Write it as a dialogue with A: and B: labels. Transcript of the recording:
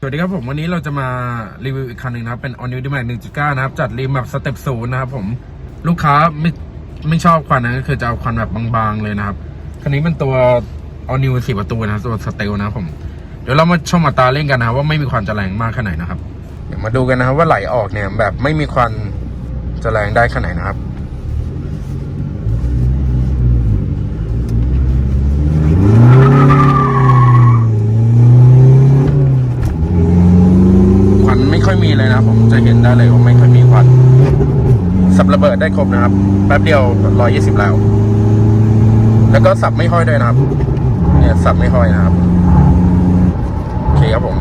A: สวัสดีครับผมวันนี้เราจะมารีวิวอีกคันหนึ่งนะครับเป็น All New D-Max 1.9 นะครับ จัดรีมแบบสเต็ปศูนย์นะครับผมลูกค้าไม่ไม่ชอบควันนะก็คือจะเอาควันแบบบางๆเลยนะครับ คันนี้เป็นตัว All New สี่ประตูนะครับตัวสเตลนะครับผม เดี๋ยวเรามาชมอัตาเร่งกันนะครับว่าไม่มีควันจะแรงมากแค่ไหนนะครับ เดี๋ยวมาดูกันนะครับว่าไหลออกเนี่ยแบบไม่มีควันจะแรงได้แค่ไหนนะครับ ไม่ค่อยมีเลยนะผมจะเห็นได้เลยว่าไม่ค่อยมีควันสับระเบิดได้ครบนะครับ แป๊บเดียวร้อยยี่สิบแล้ว แล้วก็สับไม่ห้อยด้วยนะครับ เนี่ยสับไม่ห้อยนะครับ โอเคครับผม